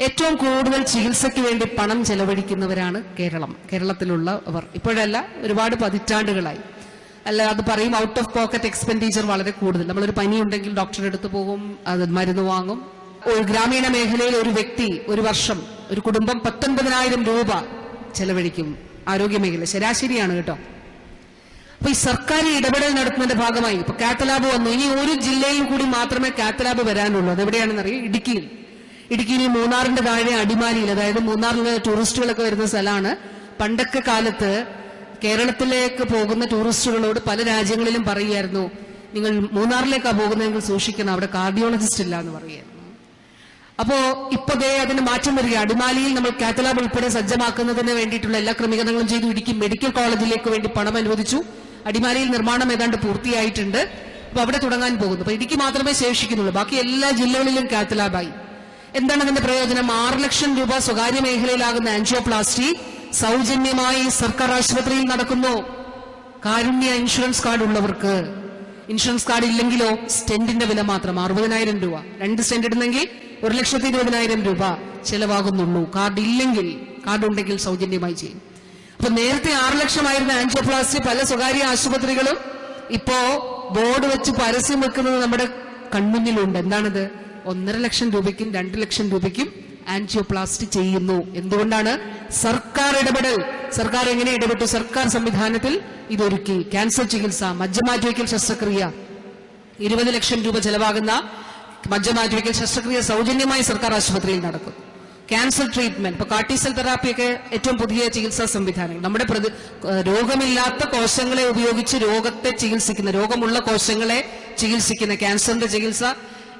ഏറ്റവും കൂടുതൽ ചികിത്സയ്ക്ക് വേണ്ടി പണം ചെലവഴിക്കുന്നവരാണ് കേരളം. കേരളത്തിലുള്ളവർ. ഇപ്പോഴല്ല ഒരുപാട് പതിറ്റാണ്ടുകളായി. അല്ല അത് പറയും ഔട്ട് ഓഫ് പോക്കറ്റ് എക്സ്പെൻഡിച്ചർ വളരെ കൂടുതൽ. നമ്മളൊരു പനി ഉണ്ടെങ്കിൽ ഡോക്ടറുടെ അടുത്ത് പോകും അത് മരുന്ന് വാങ്ങും. ഒരു ഗ്രാമീണ മേഖലയിൽ ഒരു വ്യക്തി ഒരു വർഷം ഒരു കുടുംബം പത്തൊൻപതിനായിരം രൂപ ചെലവഴിക്കും. ആരോഗ്യ മേഖല. ശരാശരിയാണ് കേട്ടോ. അപ്പൊ ഈ സർക്കാർ ഇടപെടൽ നടത്തുന്നതിന്റെ ഭാഗമായി ഇപ്പൊ കാത്തലാബ് വന്നു. ഇനി ഒരു ജില്ലയിൽ കൂടി മാത്രമേ കാത്തലാബ് വരാനുള്ളൂ. അതെവിടെയാണെന്നറിയാം? ഇടുക്കിയിൽ. ഇടുക്കിയിൽ മൂന്നാറിന്റെ താഴെ അടിമാലിയിൽ അതായത് മൂന്നാറിൽ ടൂറിസ്റ്റുകളൊക്കെ വരുന്ന സ്ഥലമാണ്. പണ്ടൊക്കെ കാലത്ത് കേരളത്തിലേക്ക് പോകുന്ന ടൂറിസ്റ്റുകളോട് പല രാജ്യങ്ങളിലും പറയുമായിരുന്നു നിങ്ങൾ മൂന്നാറിലേക്കാണ് പോകുന്നതെങ്കിൽ സൂക്ഷിക്കണം അവിടെ കാർഡിയോളജിസ്റ്റ് ഇല്ല എന്ന് പറയുമായിരുന്നു അപ്പോ ഇപ്പൊ ദേ അതിന് മാറ്റം വരിക അടിമാലിയിൽ നമ്മൾ കാത്തലാബ് ഉൾപ്പെടെ സജ്ജമാക്കുന്നതിന് വേണ്ടിയിട്ടുള്ള എല്ലാ ക്രമീകരണങ്ങളും ചെയ്തു. ഇടുക്കി മെഡിക്കൽ കോളേജിലേക്ക് വേണ്ടി പണം അനുവദിച്ചു. അടിമാലിയിൽ നിർമ്മാണം ഏതാണ്ട് പൂർത്തിയായിട്ടുണ്ട്. അപ്പൊ അവിടെ തുടങ്ങാൻ പോകുന്നു. അപ്പൊ ഇടുക്കി മാത്രമേ ശേഷിക്കുന്നുള്ളൂ. ബാക്കി എല്ലാ ജില്ലകളിലും കാത്തലാബായി എന്താണ് അതിന്റെ പ്രയോജനം? ആറ് ലക്ഷം രൂപ സ്വകാര്യ മേഖലയിലാകുന്ന ആൻജിയോപ്ലാസ്റ്റി സൗജന്യമായി സർക്കാർ ആശുപത്രിയിൽ നടക്കുന്നു. കാരുണ്യ ഇൻഷുറൻസ് കാർഡ് ഉള്ളവർക്ക് ഇൻഷുറൻസ് കാർഡ് ഇല്ലെങ്കിലോ സ്റ്റെന്റിന്റെ വില മാത്രം അറുപതിനായിരം രൂപ. രണ്ട് സ്റ്റെന്റ് ഇടുന്നെങ്കിൽ ഒരു ലക്ഷത്തി ഇരുപതിനായിരം രൂപ ചെലവാകുന്നുള്ളൂ. കാർഡ് ഇല്ലെങ്കിൽ കാർഡ് ഉണ്ടെങ്കിൽ സൗജന്യമായി ചെയ്യും. അപ്പൊ നേരത്തെ ആറ് ലക്ഷമായിരുന്ന ആൻജിയോപ്ലാസ്റ്റി പല സ്വകാര്യ ആശുപത്രികളും ഇപ്പോ ബോർഡ് വെച്ച് പരസ്യം വെക്കുന്നത് നമ്മുടെ കൺമുന്നിലുണ്ട്. എന്താണിത്? ഒന്നര ലക്ഷം രൂപയ്ക്കും രണ്ട് ലക്ഷം രൂപയ്ക്കും ആൻജിയോപ്ലാസ്റ്റി ചെയ്യുന്നു. എന്തുകൊണ്ടാണ് സർക്കാർ ഇടപെടൽ? സർക്കാർ എങ്ങനെ ഇടപെട്ടു? സർക്കാർ സംവിധാനത്തിൽ ഇതൊരുക്കി. ക്യാൻസർ ചികിത്സ മജ്ജമാറ്റിവയ്ക്കൽ ശസ്ത്രക്രിയ. ഇരുപത് ലക്ഷം രൂപ ചെലവാകുന്ന മജ്ജമാറ്റിവയ്ക്കൽ ശസ്ത്രക്രിയ സൗജന്യമായി സർക്കാർ ആശുപത്രിയിൽ നടക്കും. Cancer treatment. ഇപ്പൊ കാർട്ടിസൽ തെറാപ്പിയൊക്കെ ഏറ്റവും പുതിയ ചികിത്സാ സംവിധാനങ്ങൾ. നമ്മുടെ പ്രതി രോഗമില്ലാത്ത കോശങ്ങളെ ഉപയോഗിച്ച് രോഗത്തെ ചികിത്സിക്കുന്ന രോഗമുള്ള കോശങ്ങളെ ചികിത്സിക്കുന്ന ക്യാൻസറിന്റെ ചികിത്സ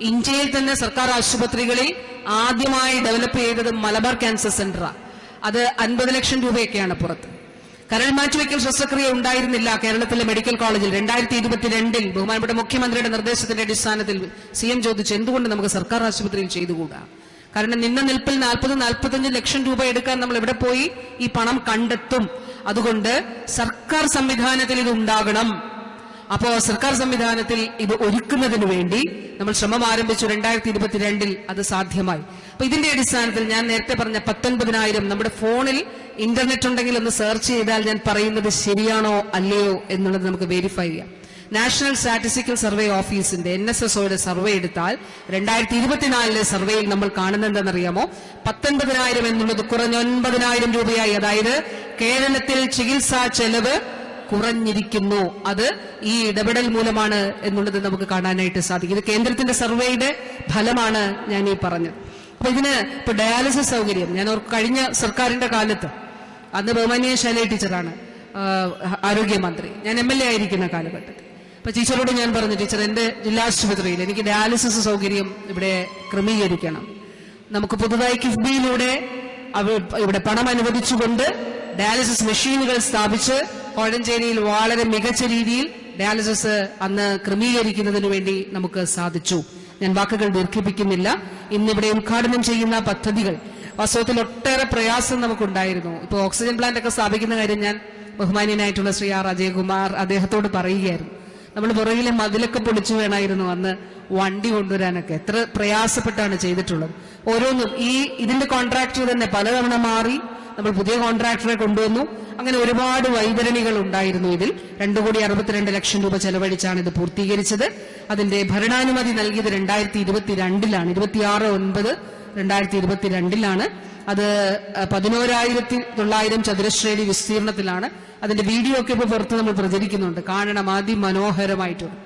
ഇന്ത്യയിൽ തന്നെ സർക്കാർ ആശുപത്രികളിൽ ആദ്യമായി ഡെവലപ്പ് ചെയ്തത് മലബാർ ക്യാൻസർ സെന്ററാണ് അത് അൻപത് ലക്ഷം രൂപയൊക്കെയാണ് പുറത്ത്. കരൾ മാറ്റിവെക്കൽ ശസ്ത്രക്രിയ ഉണ്ടായിരുന്നില്ല കേരളത്തിലെ മെഡിക്കൽ കോളേജിൽ രണ്ടായിരത്തി ഇരുപത്തിരണ്ടിൽ ബഹുമാനപ്പെട്ട മുഖ്യമന്ത്രിയുടെ നിർദ്ദേശത്തിന്റെ അടിസ്ഥാനത്തിൽ സി എം ചോദിച്ചു എന്തുകൊണ്ട് നമുക്ക് സർക്കാർ ആശുപത്രിയിൽ ചെയ്തുകൂടാ? കാരണം നിന്ന നിൽപ്പിൽ നാൽപ്പത് നാൽപ്പത്തഞ്ച് ലക്ഷം രൂപ എടുക്കാൻ നമ്മൾ എവിടെ പോയി? ഈ പണം കണ്ടെത്തും. അതുകൊണ്ട് സർക്കാർ സംവിധാനത്തിൽ ഇത് ഉണ്ടാകണം. അപ്പോ സർക്കാർ സംവിധാനത്തിൽ ഇത് ഒരുക്കുന്നതിന് വേണ്ടി നമ്മൾ ശ്രമം ആരംഭിച്ചു രണ്ടായിരത്തി ഇരുപത്തിരണ്ടിൽ അത് സാധ്യമായി. അപ്പൊ ഇതിന്റെ അടിസ്ഥാനത്തിൽ ഞാൻ നേരത്തെ പറഞ്ഞ പത്തൊൻപതിനായിരം നമ്മുടെ ഫോണിൽ ഇന്റർനെറ്റ് ഉണ്ടെങ്കിൽ ഒന്ന് സെർച്ച് ചെയ്താൽ ഞാൻ പറയുന്നത് ശരിയാണോ അല്ലയോ എന്നുള്ളത് നമുക്ക് വെരിഫൈ ചെയ്യാം. നാഷണൽ സ്റ്റാറ്റിസ്റ്റിക്കൽ സർവേ ഓഫീസിന്റെ എൻ എസ് എസ് ഒയുടെ സർവേ എടുത്താൽ രണ്ടായിരത്തി ഇരുപത്തിനാലിലെ സർവേയിൽ നമ്മൾ കാണുന്നത് എന്താണെന്നറിയാമോ? പത്തൊൻപതിനായിരം എന്നുള്ളത് കുറഞ്ഞ ഒൻപതിനായിരം രൂപയായി. അതായത് കേരളത്തിൽ ചികിത്സാ ചെലവ് കുറഞ്ഞിരിക്കുന്നു. അത് ഈ ഇടപെടൽ മൂലമാണ് എന്നുള്ളത് നമുക്ക് കാണാനായിട്ട് സാധിക്കും. ഇത് കേന്ദ്രത്തിന്റെ സർവേയുടെ ഫലമാണ് ഞാൻ ഈ പറഞ്ഞത്. അപ്പൊ ഇതിന് ഇപ്പൊ ഡയാലിസിസ് സൗകര്യം. ഞാൻ കഴിഞ്ഞ സർക്കാരിന്റെ കാലത്ത് അന്ന് ബഹുമാനിയ ശൈല ടീച്ചറാണ് ആരോഗ്യമന്ത്രി. ഞാൻ എം എൽ എ ആയിരിക്കുന്ന കാലഘട്ടത്തിൽ. അപ്പൊ ടീച്ചറോട് ഞാൻ പറഞ്ഞു ടീച്ചർ എന്റെ ജില്ലാ ആശുപത്രിയിൽ എനിക്ക് ഡയാലിസിസ് സൗകര്യം ഇവിടെ ക്രമീകരിക്കണം. നമുക്ക് പുതുതായി കിഫ്ബിയിലൂടെ ഇവിടെ പണം അനുവദിച്ചുകൊണ്ട് ഡയാലിസിസ് മെഷീനുകൾ സ്ഥാപിച്ച് കോഴഞ്ചേരിയിൽ വളരെ മികച്ച രീതിയിൽ ഡയാലിസിസ് അന്ന് ക്രമീകരിക്കുന്നതിന് വേണ്ടി നമുക്ക് സാധിച്ചു. ഞാൻ വാക്കുകൾ ദീർഘിപ്പിക്കുന്നില്ല. ഇന്നിവിടെ ഉദ്ഘാടനം ചെയ്യുന്ന പദ്ധതികൾ. വാസ്തവത്തിൽ ഒട്ടേറെ പ്രയാസം നമുക്കുണ്ടായിരുന്നു. ഇപ്പോൾ ഓക്സിജൻ പ്ലാന്റ് ഒക്കെ സ്ഥാപിക്കുന്ന കാര്യം ഞാൻ ബഹുമാന്യനായിട്ടുള്ള ശ്രീ ആർ അജയകുമാർ അദ്ദേഹത്തോട് പറയുകയായിരുന്നു. നമ്മൾ പുറകിലെ മതിലൊക്കെ പൊളിച്ചു വേണമായിരുന്നു അന്ന് വണ്ടി കൊണ്ടുവരാനൊക്കെ. എത്ര പ്രയാസപ്പെട്ടാണ് ചെയ്തിട്ടുള്ളത്. ഓരോന്നും ഈ ഇതിന്റെ കോൺട്രാക്ടർ തന്നെ പലതവണ മാറി. നമ്മൾ പുതിയ കോൺട്രാക്ടറെ കൊണ്ടുവന്നു. അങ്ങനെ ഒരുപാട് വൈതരണികൾ ഉണ്ടായിരുന്നു ഇതിൽ. രണ്ടു കോടി അറുപത്തിരണ്ട് ലക്ഷം രൂപ ചെലവഴിച്ചാണ് ഇത് പൂർത്തീകരിച്ചത്. അതിന്റെ ഭരണാനുമതി നൽകിയത് രണ്ടായിരത്തി ഇരുപത്തിരണ്ടിലാണ് ഇരുപത്തിയാറ് ഒൻപത് രണ്ടായിരത്തി ഇരുപത്തിരണ്ടിലാണ് അത് പതിനോരായിരത്തി തൊള്ളായിരം ചതുരശ്രേണി വിസ്തീർണത്തിലാണ്. അതിന്റെ വീഡിയോ ഒക്കെ ഇപ്പോൾ പുറത്ത് നമ്മൾ പ്രചരിക്കുന്നുണ്ട്. കാണണം അതിമനോഹരമായിട്ടുണ്ട്.